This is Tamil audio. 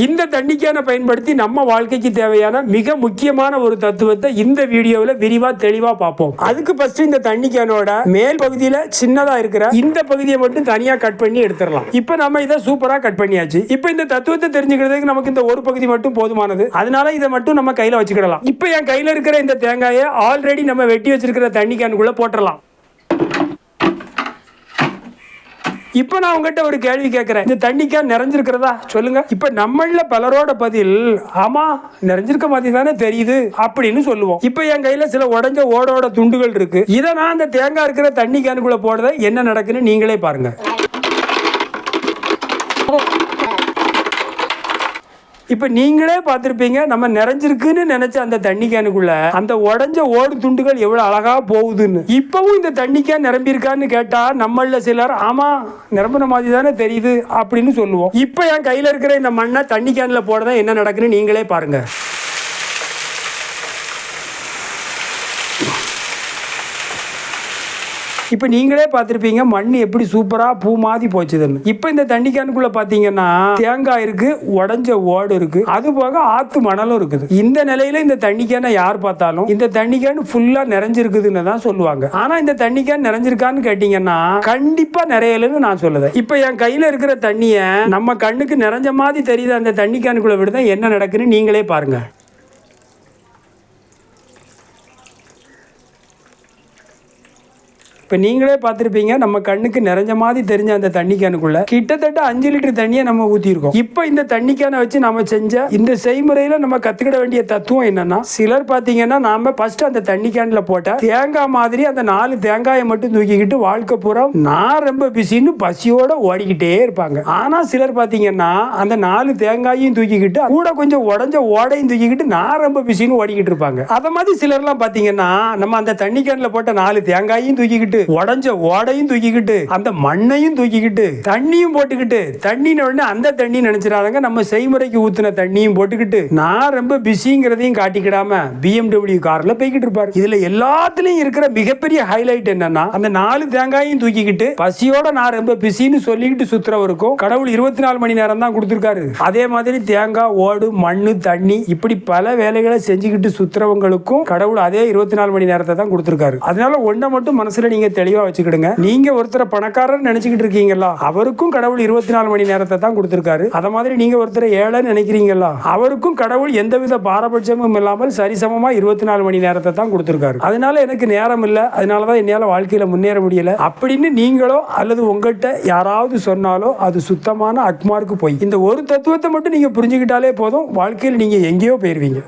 இந்த தண்ணிக்கான பயன்படுத்தி நம்ம வாழ்க்கைக்கு தேவையான மிக முக்கியமான ஒரு தத்துவத்தை இந்த வீடியோவில் விரிவா தெளிவா பார்ப்போம். அதுக்கு ஃபர்ஸ்ட் இந்த தண்ணிக்கானோட மேல் பகுதியில சின்னதா இருக்கிற இந்த பகுதியை மட்டும் தனியா கட் பண்ணி எடுத்துடலாம். இப்போ நம்ம இதை சூப்பரா கட் பண்ணியாச்சு. இப்போ இந்த தத்துவத்தை தெரிஞ்சுக்கிறதுக்கு நமக்கு இந்த ஒரு பகுதி மட்டும் போதுமானது. அதனால இதை மட்டும் நம்ம கையில வச்சுக்கிடலாம். இப்போ என் கையில இருக்கிற இந்த தேங்காயை ஆல்ரெடி நம்ம வெட்டி வச்சிருக்கிற தண்ணி கேனுக்குள்ள போட்டுடலாம். இப்போ நான் உங்ககிட்ட ஒரு கேள்வி கேட்குறேன் இந்த தண்ணிக்கா நிறைஞ்சிருக்கிறதா? சொல்லுங்க. இப்போ நம்மள பலரோட பதில் ஆமா நிறைஞ்சிருக்க மாதிரி தானே தெரியுது அப்படின்னு சொல்லுவோம். இப்போ என் கையில சில உடஞ்ச ஓடோட துண்டுகள் இருக்கு. இதை நான் அந்த தேங்காய் இருக்கிற தண்ணி கேனுக்குள்ள போடுறத என்ன நடக்குன்னு நீங்களே பாருங்க. இப்போ நீங்களே பார்த்துருப்பீங்க நம்ம நிறைஞ்சிருக்குன்னு நினைச்ச அந்த தண்ணி கேனுக்குள்ள அந்த உடஞ்ச ஓடு துண்டுகள் எவ்வளோ அழகா போகுதுன்னு. இப்பவும் இந்த தண்ணி கேன் நிரம்பியிருக்கான்னு கேட்டா நம்மள சிலர் ஆமா நிரம்பின மாதிரி தானே தெரியுது அப்படின்னு சொல்லுவோம். இப்போ என் கையில் இருக்கிற இந்த மண்ணை தண்ணி போட தான் என்ன நடக்குன்னு நீங்களே பாருங்க. இப்போ நீங்களே பார்த்துருப்பீங்க மண் எப்படி சூப்பராக பூ மாதிரி போச்சுதுன்னு. இப்போ இந்த தண்ணி கேனுக்குள்ள பார்த்தீங்கன்னா தேங்காய் இருக்கு உடஞ்ச ஓடு இருக்கு. அது போக ஆத்து மணலும் இருக்குது. இந்த நிலையில இந்த தண்ணி கேனை யார் பார்த்தாலும் இந்த தண்ணி கேன் ஃபுல்லாக நிறைஞ்சிருக்குதுன்னு தான் சொல்லுவாங்க. ஆனால் இந்த தண்ணி கேன் நிறைஞ்சிருக்கான்னு கேட்டிங்கன்னா கண்டிப்பாக நிறையலன்னு நான் சொல்லுதேன் இப்போ என் கையில் இருக்கிற தண்ணியை நம்ம கண்ணுக்கு நிறைஞ்ச மாதிரி தெரியுது அந்த தண்ணி கேனுக்குள்ள விடுதான் என்ன நடக்குன்னு நீங்களே பாருங்கள் இப்போ நீங்களே பார்த்துருப்பீங்க நம்ம கண்ணுக்கு நிறைஞ்ச மாதிரி தெரிஞ்ச அந்த தண்ணி கேனுக்குள்ள கிட்டத்தட்ட அஞ்சு லிட்டர் தண்ணியை நம்ம ஊற்றிருக்கோம் இப்போ இந்த தண்ணி கேனை வச்சு நம்ம செஞ்ச இந்த செய்முறையில் நம்ம கற்றுக்கிட வேண்டிய தத்துவம் என்னன்னா சிலர் பார்த்தீங்கன்னா நாம ஃபர்ஸ்ட் அந்த தண்ணி கேனில் போட்ட தேங்காய் மாதிரி அந்த நாலு தேங்காயை மட்டும் தூக்கிக்கிட்டு வாழ்க்கை பூரா நான் ரொம்ப பிஸின்னு பசியோட ஓடிக்கிட்டே இருப்பாங்க. ஆனால் சிலர் பார்த்தீங்கன்னா அந்த நாலு தேங்காயையும் தூக்கிக்கிட்டு கூட கொஞ்சம் உடஞ்ச ஓடையும் தூக்கிக்கிட்டு நான் ரொம்ப பிஸின்னு ஓடிக்கிட்டு இருப்பாங்க. அதை மாதிரி சிலர்லாம் பார்த்தீங்கன்னா நம்ம அந்த தண்ணி கேனில் போட்ட நாலு தேங்காயையும் தூக்கிக்கிட்டு உடஞ்ச ஓடையும் தூக்கிக்கிட்டு அந்த மண்ணையும் தூக்கிக்கிட்டு தண்ணியும் போட்டுக்கிட்டு தண்ணின உடனே அந்த தண்ணி நினைச்சிடாதங்க. நம்ம செய்முறைக்கு ஊத்துன தண்ணியும் போட்டுக்கிட்டு நான் ரொம்ப பிஸிங்கிறதையும் காட்டிக்கிடாம பிஎம்டபிள்யூ கார்ல போய்கிட்டு இருப்பாரு. இதுல எல்லாத்துலயும் இருக்கிற மிகப்பெரிய ஹைலைட் என்னன்னா அந்த நாலு தேங்காயும் தூக்கிக்கிட்டு பசியோட நான் ரொம்ப பிஸின்னு சொல்லிக்கிட்டு சுத்துறவருக்கும் கடவுள் இருபத்தி நாலு மணி நேரம் தான் கொடுத்துருக்காரு. அதே மாதிரி தேங்காய் ஓடு மண்ணு தண்ணி இப்படி பல வேலைகளை செஞ்சுக்கிட்டு சுத்துறவங்களுக்கும் கடவுள் அதே இருபத்தி நாலு மணி நேரத்தை தான் கொடுத்துருக்காரு. அதனால ஒன்றை மட்டும் மனசுல நீங்க தெளிவா வச்சுக்கிடுங்க. நீங்க ஒருத்தரை பணக்காரர் நினைச்சுக்கிட்டு இருக்கீங்களா அவருக்கும் கடவுள் இருபத்தி நாலு மணி நேரத்தை தான் கொடுத்துருக்காரு. அத மாதிரி நீங்க ஒருத்தரை ஏழைன்னு நினைக்கிறீங்களா அவருக்கும் கடவுள் எந்தவித பாரபட்சமும் இல்லாமல் சரிசமமா இருபத்தி நாலு மணி நேரத்தை தான் கொடுத்துருக்காரு. அதனால எனக்கு நேரம் இல்லை அதனால தான் என்னால் வாழ்க்கையில முன்னேற முடியல. அப்படின்னு நீங்களோ அல்லது உங்கள்கிட்ட யாராவது சொன்னாலோ அது சுத்தமான அக்மார்க்கு போய் இந்த ஒரு தத்துவத்தை மட்டும் நீங்க புரிஞ்சுக்கிட்டாலே போதும் வாழ்க்கையில் நீங்க எங்கேயோ போயிருவீங்க.